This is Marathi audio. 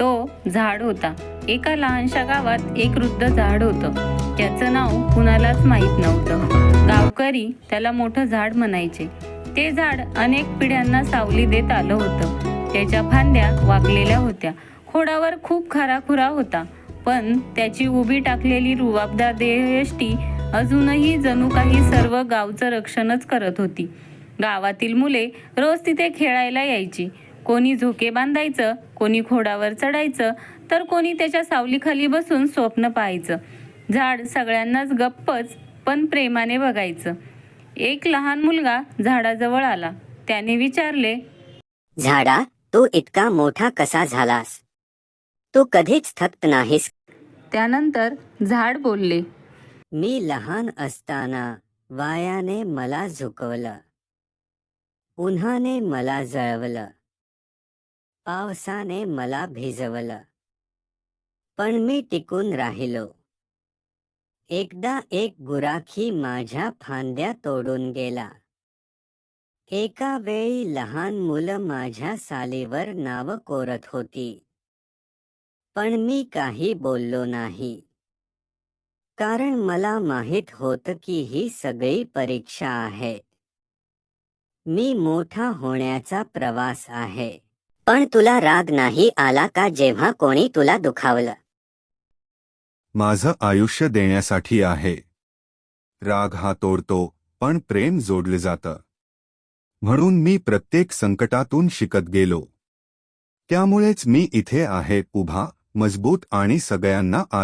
तो झाड होता. एका लहानशा गावात एक वृद्ध झाड होतं. त्याचं नाव कुणालाच माहीत नव्हतं. गावकरी त्याला मोठं झाड म्हणायचे. ते झाड अनेक पिढ्यांना सावली देत आलं होतं. त्याच्या फांद्या वाकलेल्या होत्या. खोडावर खूप खाराखुरा होता. पण त्याची उभी टाकलेली रुबाबदार देहयष्टी अजूनही जणू काही सर्व गावचं रक्षणच करत होती. गावातील मुले रोज तिथे खेळायला यायची. कोणी झोके बांधायचं कोणी खोडावर चढायचं तर कोणी त्याच्या सावलीखाली बसून स्वप्न पाहायचं. झाड सगळ्यांनाच गप्पच पण प्रेमाने बघायचं. एक लहान मुलगा झाडाजवळ आला. त्याने विचारले झाडा तू इतका मोठा कसा झालास? तू कधीच थकत नाहीस त्यानंतर झाड बोलले मी लहान असताना वायाने मला झुकवलं. उन्हाने मला जळवलं. पावसाने मला भिजवलं. पण मी टिकून राहिलो. एकदा एक गुराखी माझ्या फांद्या तोडून गेला. एका वेळी लहान मुलं माझ्या सालीवर नाव कोरत होती. पण मी काही बोललो नाही. कारण मला माहीत होत की ही सगळी परीक्षा आहे. मी मोठा होण्याचा प्रवास आहे. पण तुला राग नाही आला का जेव्हा कोणी तुला दुखावलं? माझं आयुष्य देण्यासाठी आहे. राग हा तोडतो पण प्रेम जोडलं जातं. म्हणून मी प्रत्येक संकटातून शिकत गेलो. त्यामुळेच मी इथे आहे उभा मजबूत आणि सगळ्यांना आधार